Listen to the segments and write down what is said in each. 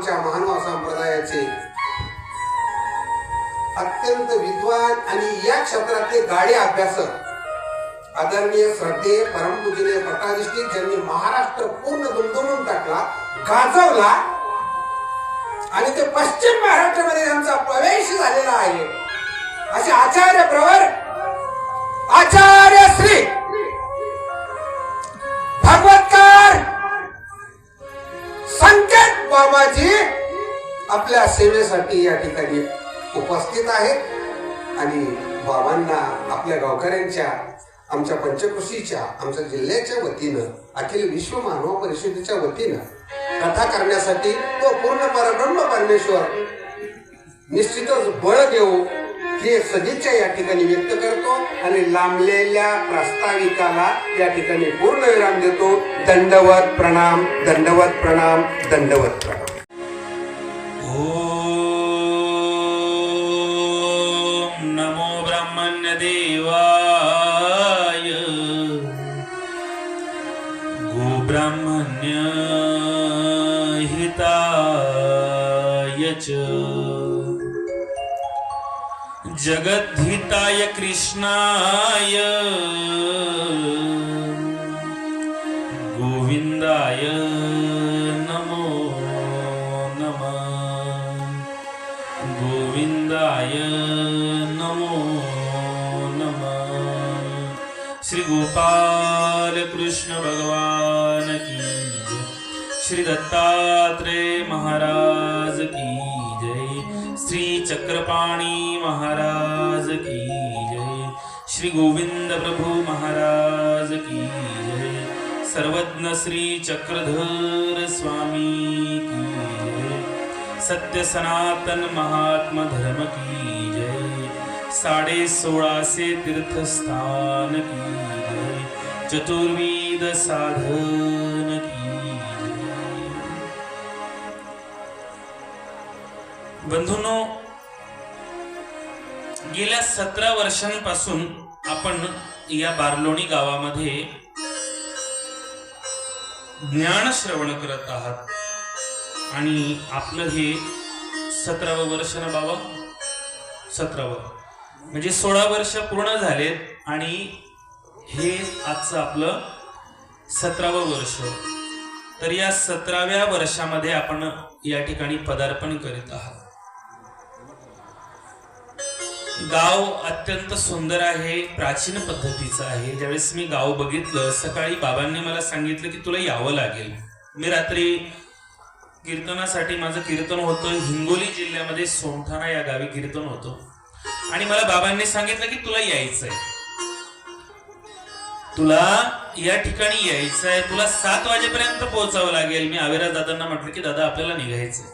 आमच्या मानव संप्रदायाचे. अत्यंत विद्वान आणि या क्षेत्रातले गाडे अभ्यासक. आदरणीय श्रद्धे परमपूजनीय पटाधिष्ठित ज्यांनी महाराष्ट्र पूर्ण दुमदुमून टाकला गाजवला आणि ते पश्चिम महाराष्ट्रामध्ये त्यांचा प्रवेश झालेला आहे. असे आचार्य प्रवर आचार्य श्री भगवत बाबाजी आपल्या सेवेसाठी या ठिकाणी उपस्थित आहेत. आणि बाबांना आपल्या गावकऱ्यांच्या आमच्या पंचकृषीच्या आमच्या जिल्ह्याच्या वतीनं अखिल विश्व मानव परिषदेच्या वतीनं कथा करण्यासाठी तो पूर्ण परब्रह्म परमेश्वर निश्चितच बळ देऊ हे सदिच्छा या ठिकाणी व्यक्त करतो आणि लांबलेल्या प्रास्ताविकाला या ठिकाणी पूर्ण विराम देतो. दंडवत प्रणाम दंडवत प्रणाम दंडवत प्रणाम. नमो नमो ब्रह्मण्यदेवाय। गोब्राह्मण्य हिताय च। जगद्धिताय कृष्णाय। गोविंदाय नमो नमः। गोविंदाय नमो नमः। श्री गोपाल कृष्ण भगवान की श्री दत्तात्रेय महाराज की जय। श्री चक्रपाणी महाराज की जय। श्री गोविंद प्रभु महाराज की सर्वज्ञ श्री चक्रधर स्वामी की सत्य सनातन महात्मा धर्म की जय. साडे सोळाशे तीर्थस्थान की जय चतुर्विध साधन की बंधूनो गेल्या सतरा वर्षांपासून आपण या बारलोणी गावामध्ये ज्ञान श्रवण करत आहात. आणि आपलं हे सतरावं वर्ष ना बाबा? सतरावं. म्हणजे सोळा वर्ष पूर्ण झालेत आणि हे आजचं आपलं सतरावं वर्ष. तर या सतराव्या वर्षामध्ये आपण या ठिकाणी पदार्पण करीत आहात. गाव अत्यंत सुंदर आहे प्राचीन पद्धतीचं आहे. ज्यावेळेस मी गाव बघितलं सकाळी बाबांनी मला सांगितलं की तुला यावं लागेल. मी रात्री कीर्तनासाठी माझं कीर्तन होतं. हिंगोली जिल्ह्यामध्ये सोमठाणा या गावी कीर्तन होतं. आणि मला बाबांनी सांगितलं की तुला यायचंय. तुला या ठिकाणी यायचं आहे तुला सात वाजेपर्यंत पोहोचावं लागेल. मी आवेरा दादांना म्हटलं की दादा आपल्याला निघायचंय.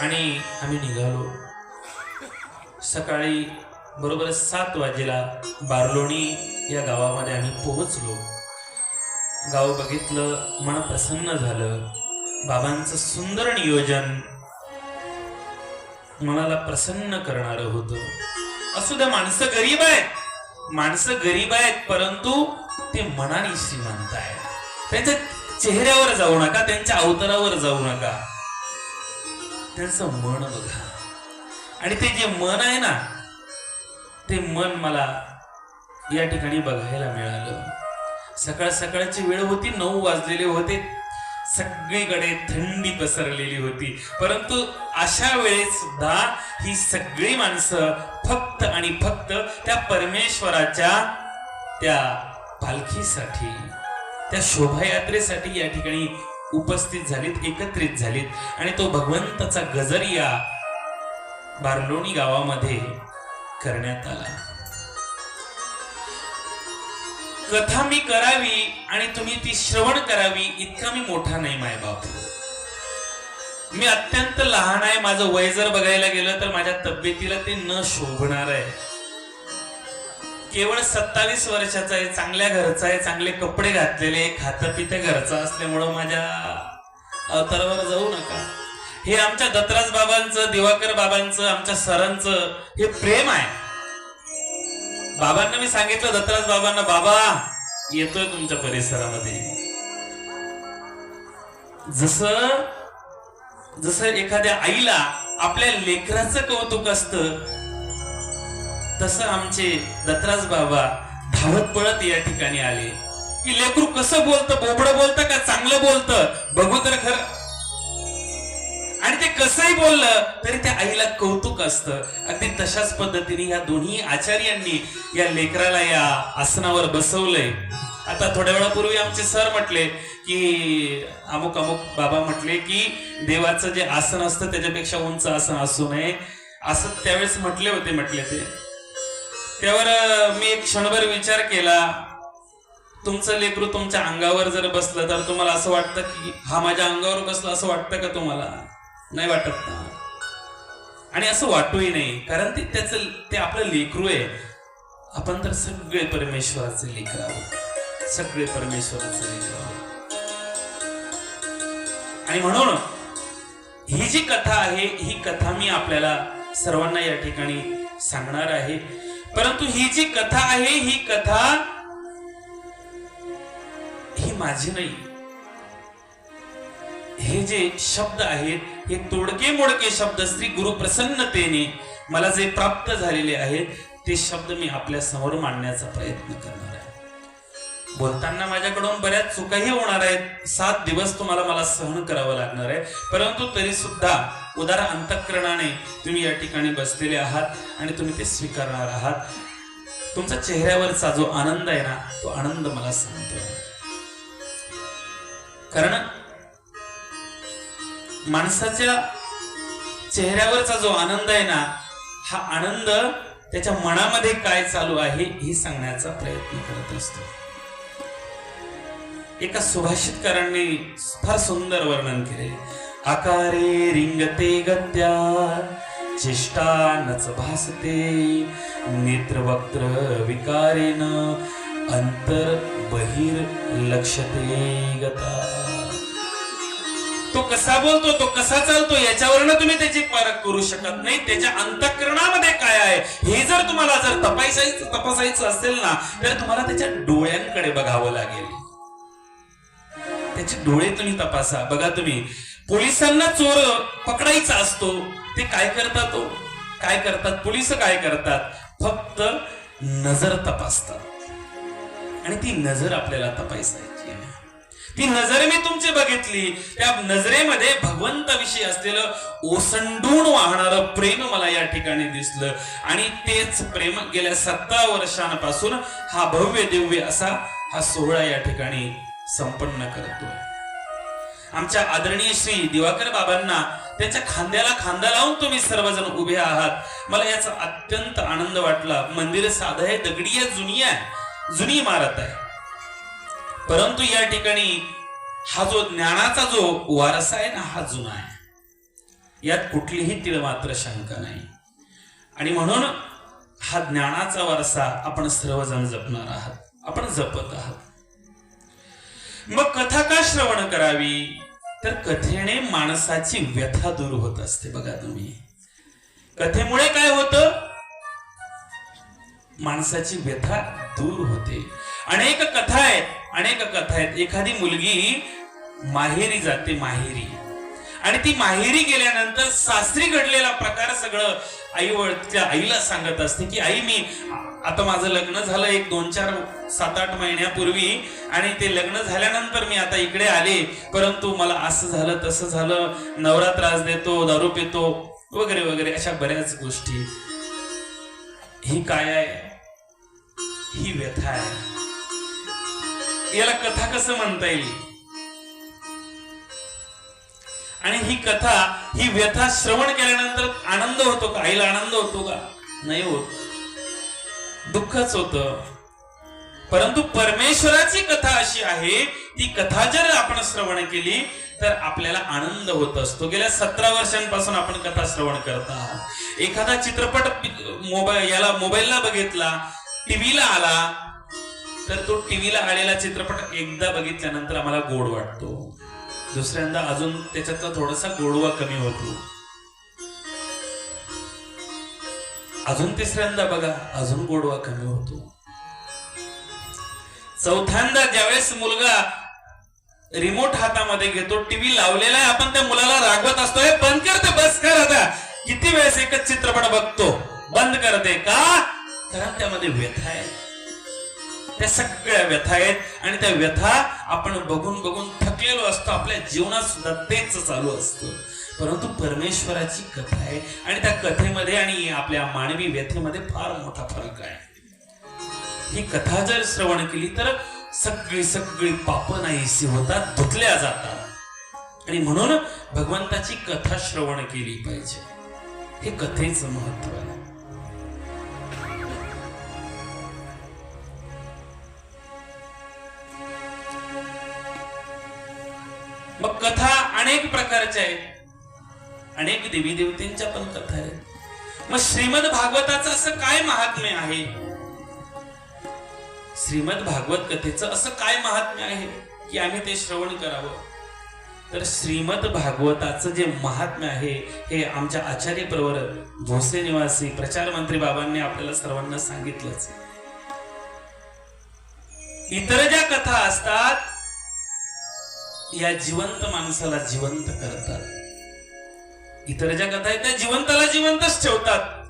आणि आम्ही निघालो. सकाळी बरोबर सात वाजेला बारलोणी या गावामध्ये आम्ही पोहोचलो. गाव बघितलं मन प्रसन्न झालं. बाबांचं सुंदर नियोजन मनाला प्रसन्न करणारं होतं. असू द्या माणसं गरीब आहेत. माणसं गरीब आहेत परंतु ते मनाने श्रीमंत आहेत. त्यांच्या चेहऱ्यावर जाऊ नका त्यांच्या अवतारावर जाऊ नका. त्यांचं मन बघा. आणि ते जे मन आहे ना ते मन मला या ठिकाणी बघायला मिळालं. सकाळ सकाळची वेळ होती नऊ वाजलेले होते. सगळीकडे थंडी पसरलेली होती. परंतु अशा वेळेस सुद्धा ही सगळी माणसं फक्त आणि फक्त त्या परमेश्वराच्या त्या पालखीसाठी त्या शोभायात्रेसाठी या ठिकाणी उपस्थित झालीत एकत्रित झालीत. आणि तो भगवंताचा गजर या बारलोणी गावामध्ये करण्यात आला. कथा मी करावी आणि तुम्ही ती श्रवण करावी इतका मी मोठा नाही माय बापू. मी अत्यंत लहान आहे माझं वय जर बघायला गेलं तर माझ्या तब्येतीला ते न शोभणार आहे. केवळ सत्तावीस वर्षाचा आहे चांगल्या घरचा आहे चांगले कपडे घातलेले खातं पितं घरचं असल्यामुळं माझ्या अवतारावर जाऊ नका. हे आमच्या दत्तराज बाबांचं दिवाकर बाबांचं आमच्या सरांचं हे प्रेम आहे. बाबांना मी सांगितलं दत्तराज बाबांना बाबा येतोय तुमच्या परिसरामध्ये. जस जस एखाद्या आईला आपल्या लेकराचं कौतुक असत तस आमचे दत्तराज बाबा धावत पळत या ठिकाणी आले. की लेकरू कसं बोलतं बोबडं बोलतं का चांगलं बोलतं? बघू तर खरं. आणि ते कसंही बोललं तरी त्या आईला कौतुक असतं. अगदी तशाच पद्धतीने या दोन्ही आचार्यांनी या लेकराला या आसनावर बसवलंय. आता थोड्या वेळापूर्वी आमचे सर म्हटले की अमुक अमुक बाबा म्हटले की देवाचं जे आसन असतं त्याच्यापेक्षा उंच आसन असू नये. असं त्यावेळेस म्हटले होते म्हटले ते. त्यावर मी एक क्षणभर विचार केला. तुमचं लेकरू तुमच्या अंगावर जर बसलं तर तुम्हाला असं वाटतं की हा माझ्या अंगावर बसला असं वाटतं का तुम्हाला? नाही वाटत. ना आणि असं वाटूही नाही कारण ते त्याचं ते आपलं लेकरू आहे. आपण तर सगळे परमेश्वराचे लेकर आहोत. सगळे परमेश्वराचे लेकर आहोत. आणि म्हणून ही जी कथा आहे ही कथा मी आपल्याला सर्वांना या ठिकाणी सांगणार आहे. परंतु ही जी कथा आहे ही कथा ही माझी नाही. हे जे शब्द आहेत हे तोडके मोडके शब्द श्री गुरु प्रसन्नतेने मला जे प्राप्त झालेले आहेत ते शब्द मी आपल्यासमोर मांडण्याचा प्रयत्न करणार आहे. बोलताना माझ्याकडून बऱ्याच चुकाही होणार आहेत. सात दिवस तुम्हाला मला सहन करावं लागणार आहे. परंतु तरी सुद्धा उदार अंतःकरणाने तुम्ही या ठिकाणी बसलेले आहात आणि तुम्ही ते स्वीकारणार आहात. तुमचा चेहऱ्यावरचा जो आनंद आहे ना तो आनंद मला सांगतो. कारण माणसाच्या चेहऱ्यावरचा जो आनंद आहे ना हा आनंद त्याच्या मनामध्ये काय चालू आहे हे सांगण्याचा प्रयत्न करत असतो. एका सुभाषितकारांनी फार सुंदर वर्णन केले. आकारे रिंगते गत्या चेष्टा नच भासते नेत्रवक्त्र विकारेन अंतर बहिर लक्षते गता. तो कसा बोलतो तो कसा चालतो याच्यावरनं तुम्ही त्याची पारख करू शकत नाही. त्याच्या अंतःकरणामध्ये काय आहे हे जर तुम्हाला जर तपासायचं तपासायचं असेल ना तर तुम्हाला त्याच्या डोळ्यांकडे बघावं लागेल. त्याचे डोळे तुम्ही तपासा. बघा तुम्ही पोलिसांना चोर पकडायचा असतो ते काय करतात तो काय करतात? पोलीस काय करतात? फक्त नजर तपासतात. आणि ती नजर आपल्याला तपासायची. ती नजर मी तुमची बघितली. त्या नजरेमध्ये भगवंताविषयी असलेलं ओसंडून वाहणारं प्रेम मला या ठिकाणी दिसलं. आणि तेच प्रेम गेल्या सतरा वर्षांपासून हा भव्य दिव्य असा हा सोहळा या ठिकाणी संपन्न करतोय. आमच्या आदरणीय श्री दिवाकर बाबांना त्यांच्या खांद्याला खांदा लावून तुम्ही सर्वजण उभे आहात. मला याचा अत्यंत आनंद वाटला. मंदिर साधं आहे दगडी आहे जुनी आहे जुनी इमारत आहे. परंतु या ठिकाणी हा जो ज्ञानाचा जो वारसा आहे ना हा जुना आहे. यात कुठलीही तिळ मात्र शंका नाही. आणि म्हणून हा ज्ञानाचा वारसा आपण सर्वजण जपणार आहात. आपण जपत आहात. मग कथा का श्रवण करावी? तर कथेने माणसाची व्यथा दूर होत असते बघा तुम्ही. कथेमुळे काय होतं? माणसाची व्यथा दूर होते. अनेक कथा आहेत. अनेक कथा आहेत. एखादी मुलगी माहेरी जाते माहेरी. आणि ती माहेरी गेल्यानंतर सासरी घडलेला प्रकार सगळं आई त्या आईला सांगत असते की आई मी आता माझं लग्न झालं एक दोन चार सात आठ महिन्यापूर्वी आणि ते लग्न झाल्यानंतर मी आता इकडे आले. परंतु मला असं झालं तसं झालं नवरा त्रास देतो दारू पितो वगैरे वगैरे अशा बऱ्याच गोष्टी. ही काय आहे? ही व्यथा आहे. याला कथा कसं म्हणता येईल? आणि ही कथा ही व्यथा श्रवण केल्यानंतर आनंद होतो का? आईला आनंद होतो का? नाही होत. दुःखच होत. परंतु परमेश्वराची कथा अशी आहे ती कथा जर आपण श्रवण केली तर आपल्याला आनंद होत असतो. गेल्या सतरा वर्षांपासून आपण कथा श्रवण करत आहात. एखादा चित्रपट मोबाईल याला मोबाईलला बघितला टीव्हीला आला तर तो टीव्हीला आलेला चित्रपट एकदा बघितल्यानंतर आम्हाला गोड वाटतो. दुसऱ्यांदा अजून त्याच्यातला थोडासा गोडवा कमी होतो. अजून तिसऱ्यांदा बघा अजून गोडवा कमी होतो. चौथ्यांदा ज्यावेळेस मुलगा रिमोट हातामध्ये घेतो टीव्ही लावलेला आहे आपण त्या मुलाला रागवत असतोय बंद करते बस कर आता. किती वेळेस एकच चित्रपट बघतो बंद करते का? कारण त्यामध्ये व्यथा आहे. त्या सगळ्या व्यथा आहेत. आणि त्या व्यथा आपण बघून बघून थकलेलो असतो. आपल्या जीवनात सुद्धा तेच चालू असतं. परंतु परमेश्वराची कथा आहे. आणि त्या कथेमध्ये आणि आपल्या मानवी व्यथेमध्ये फार मोठा फरक आहे. ही कथा जर श्रवण केली तर सगळी सगळी पाप नाहीशी होतात धुतल्या जातात. आणि म्हणून भगवंताची कथा श्रवण केली पाहिजे. हे कथेचं महत्त्व आहे. मग कथा अनेक प्रकारच्या आहेत. अनेक देवी देवतेंच्या पण कथा आहेत. मग श्रीमद भागवताचं असं काय महात्म्य आहे? श्रीमद भागवत कथेचं असं काय महात्म्य आहे की आम्ही ते श्रवण करावं? तर श्रीमद भागवताचं जे महात्म्य आहे हे आमच्या आचार्य प्रवर भोसे निवासी प्रचार मंत्री बाबांनी आपल्याला सर्वांना सांगितलंच. इतर ज्या कथा असतात या जिवंत माणसाला जिवंत करतात. इतर ज्या कथा आहेत त्या जिवंताला जिवंतच ठेवतात.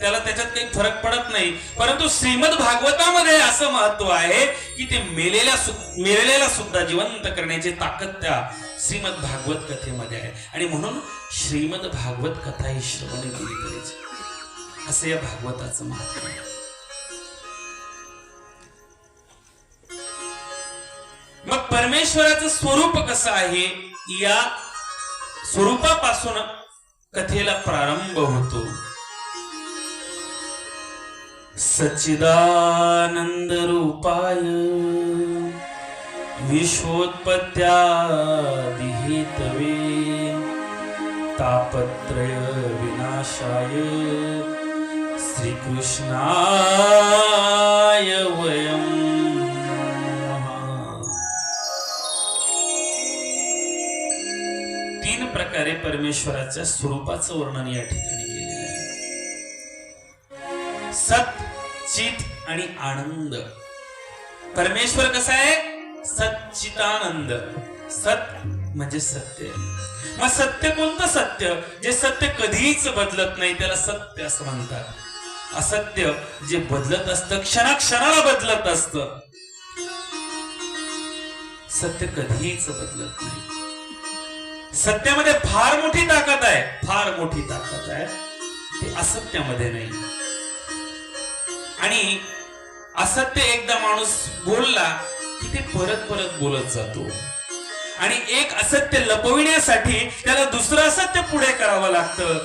त्याला त्याच्यात काही फरक पडत नाही. परंतु श्रीमद भागवतामध्ये असं महत्त्व आहे की ते मेलेल्या सु- मेलेल्याला सुद्धा जिवंत करण्याची ताकद त्या श्रीमद भागवत कथेमध्ये आहे. आणि म्हणून श्रीमद भागवत कथा ही श्रवण केली पाहिजे. असं या भागवताचं महत्त्व आहे. मग परमेश्वराचं स्वरूप कसं आहे? या स्वरूपापासून कथेला प्रारंभ होतो. सच्चिदानंद रूपाय विश्वोत्पत्त्यादिहेतवे तापत्रय विनाशाय श्रीकृष्णाय वयं प्रकारे परमेश्वराच्या स्वरूपाचं वर्णन या ठिकाणी केलेलं आहे. सत चित आणि आनंद. परमेश्वर कसा आहे? सच्चितानंद सत म्हणजे सत्य. मग सत्य कोणतं सत्य? जे सत्य कधीच बदलत नाही त्याला सत्य असं म्हणतात. असत्य जे बदलत असतं क्षणाक्षणाला बदलत असतं. सत्य कधीच बदलत नाही. सत्यामध्ये फार मोठी ताकद आहे. फार मोठी ताकद आहे. ती असत्यामध्ये नाही. आणि असत्य एकदा माणूस बोलला की ते परत परत बोलत जातो. आणि एक असत्य लपविण्यासाठी त्याला दुसरं असत्य पुढे करावं लागतं.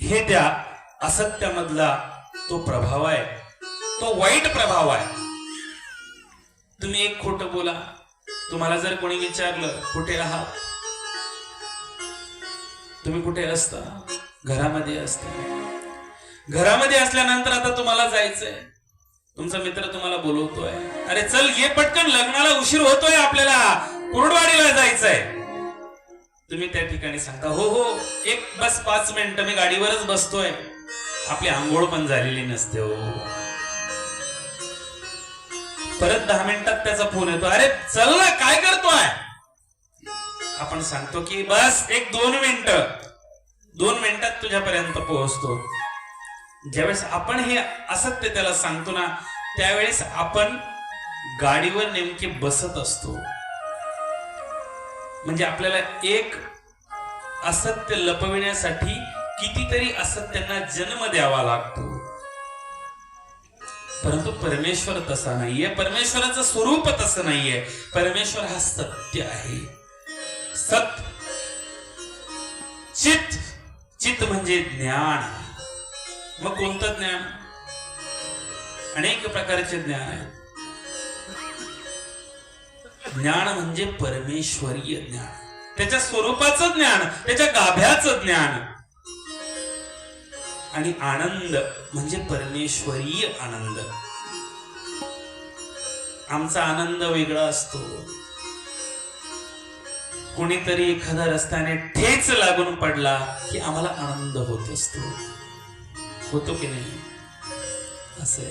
हे त्या असत्यामधला तो प्रभाव आहे. तो वाईट प्रभाव आहे. तुम्ही एक खोट बोला. तुम्हाला जर कोणी विचारलं कुठे आहात तुम्ही कुठे असता? घरामध्ये असता. घरामध्ये असल्यानंतर आता तुम्हाला जायचंय. तुमचा मित्र तुम्हाला बोलवतोय. अरे चल ये पटकन लग्नाला उशीर होतोय आपल्याला. कुरडवाडीला जायचंय. तुम्ही त्या ठिकाणी सांगता हो हो एक बस पाच मिनिटं मी गाडीवरच बसतोय. आपली आंघोळ पण झालेली नसते हो. परत दहा मिनिटात त्याचा फोन येतो अरे चल ना काय करतोय? आपण सांगतो की बस एक दोन मिनिट. दोन मिनिटात तुझ्यापर्यंत पोहोचतो. ज्यावेळेस आपण हे असत्य त्याला सांगतो ना त्यावेळेस आपण गाडीवर नेमके बसत असतो. म्हणजे आपल्याला एक असत्य लपविण्यासाठी कितीतरी असत्यांना जन्म द्यावा लागतो. परंतु परमेश्वर तसा नाहीये. परमेश्वराचं स्वरूप तसं नाहीये. परमेश्वर हा सत्य आहे. सत चित चित म्हणजे ज्ञान. मग कोणतं ज्ञान? अनेक प्रकारचे ज्ञान आहे ज्ञान म्हणजे परमेश्वरीय ज्ञान. त्याच्या स्वरूपाचं ज्ञान त्याच्या गाभ्याचं ज्ञान. आणि आनंद म्हणजे परमेश्वरीय आनंद. आमचा आनंद वेगळा असतो. कोणीतरी एखादा रस्त्याने ठेच लागून पडला की आम्हाला आनंद होत असतो. होतो की नाही? असं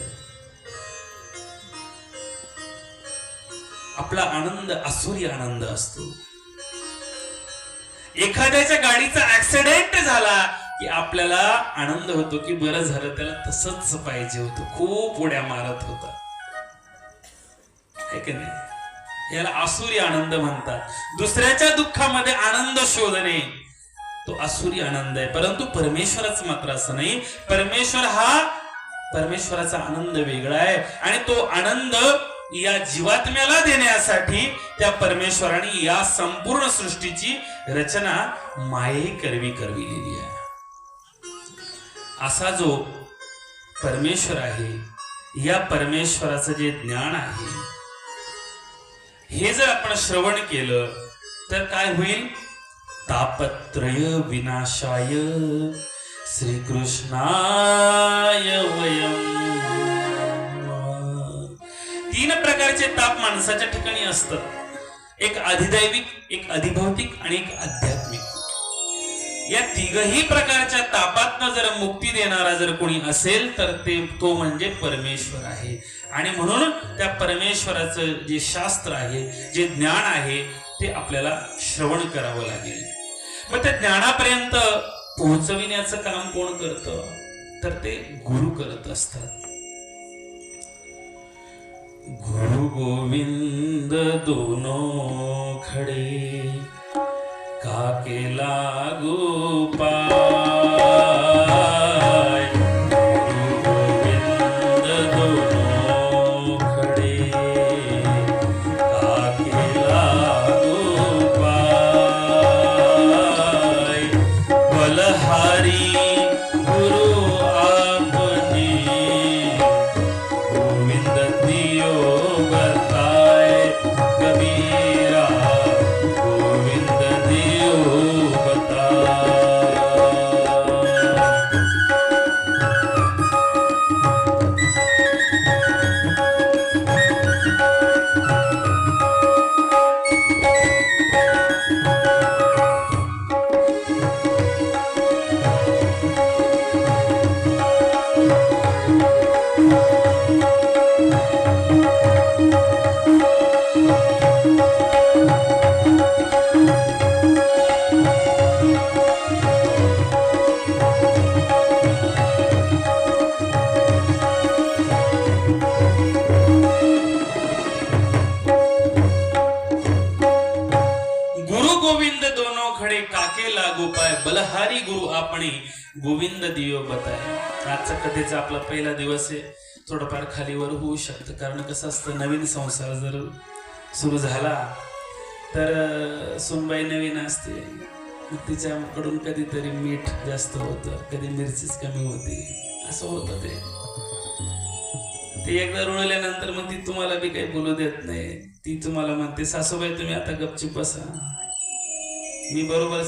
आपला आनंद असुरी आनंद असतो. एखाद्याच्या गाडीचा ऍक्सिडेंट झाला की आपल्याला आनंद होतो की बरं झालं त्याला तसंच पाहिजे होतं. खूप उड्या मारत होता. है की नाही? याला आसुरी आनंद म्हणतात. दुसऱ्याच्या दुःखामध्ये आनंद शोधणे तो आसुरी आनंद आहे. परंतु परमेश्वराच मात्र असं नाही. परमेश्वर हा परमेश्वराचा आनंद वेगळा आहे. आणि तो आनंद या जीवात्म्याला देण्यासाठी त्या परमेश्वराने या संपूर्ण सृष्टीची रचना माये करवी करविलेली आहे. असा जो परमेश्वर आहे या परमेश्वराचं जे ज्ञान आहे हे जर आपण श्रवण केलं तर काय होईल? तापत्रय विनाशाय श्रीकृष्णाय वयम. तीन प्रकारचे ताप माणसाच्या ठिकाणी असतात. एक अधिदैविक एक अधिभौतिक आणि एक आध्यात्मिक. या तिघही प्रकारच्या तापातनं जर मुक्ती देणारा जर कोणी असेल तर ते तो म्हणजे परमेश्वर आहे. आणि म्हणून त्या परमेश्वराचं जे शास्त्र आहे जे ज्ञान आहे ते आपल्याला श्रवण करावं लागेल. मग त्या ज्ञानापर्यंत पोहोचविण्याचं काम कोण करतं? तर ते गुरु करत असतात. गुरु गोविंद दोनो खडे. काके लागू पाय दोनो काके लागू पाय बलहारी गुरु आपणी गोविंद दियो बताय. आजचा कथेचा आपला पहिला दिवस आहे. थोडंफार खालीवर होऊ शकतं कारण कसं असतं नवीन संसार जर सुरू झाला तर सुनबाई नवीन असते. तिच्याकडून कधीतरी मीठ जास्त होतं कधी मिरचीच कमी होती. असं होतं ते. ते एकदा रुळल्यानंतर मग ती तुम्हाला बी काही बोलू देत नाही. ती तुम्हाला म्हणते सासूबाई तुम्ही आता गपचूप बसा. मी बरोबर